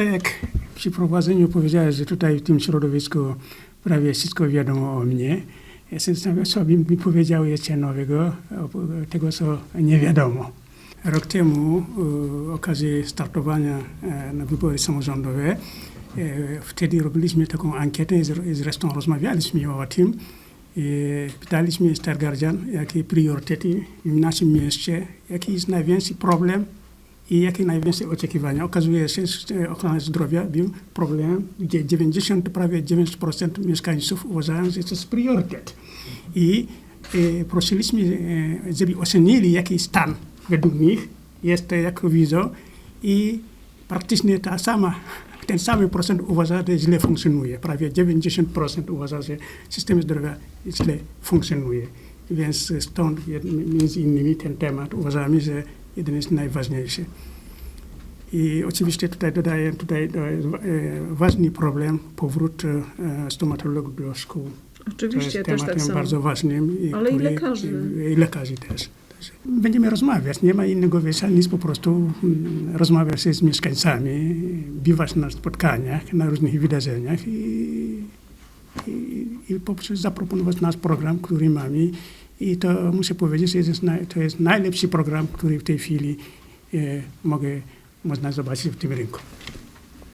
tak jak przy prowadzeniu powiedziałeś, że tutaj w tym środowisku prawie wszystko wiadomo o mnie. Jestem co bym mi powiedział jeszcze nowego, tego co nie wiadomo. Rok temu, okazji startowania e, na wybory samorządowe, e, wtedy robiliśmy taką ankietę, z- zresztą rozmawialiśmy o tym. I pytaliśmy Star Guardian, jakie priorytety w naszym mieście, jaki jest największy problem i jakie największe oczekiwania. Okazuje się, że ochrona zdrowia był problemem, gdzie 90, prawie 9% mieszkańców uważają, że to jest priorytet. I e, prosiliśmy, e, żeby ocenili, jaki stan według nich jest, jak widzą i praktycznie ta sama, ten sam procent uważa, że źle funkcjonuje. Prawie 90% uważa, że system zdrowia źle funkcjonuje. Więc stąd między innymi ten temat uważamy, że jeden jest najważniejszy. I oczywiście tutaj dodaję, tutaj to jest e, ważny problem, powrót e, stomatologów do szkół. To Oczywiście, jest też tematem tak samo. bardzo ważnym. I Ale i który- lekarzy. I, i lekarzy też. Będziemy rozmawiać, nie ma innego wyjścia niż po prostu mm, rozmawiać się z mieszkańcami, bywać na spotkaniach, na różnych wydarzeniach i, i, i poprzez zaproponować nasz program, który mamy. I to muszę powiedzieć, to jest najlepszy program, który w tej chwili e, mogę, można zobaczyć w tym rynku.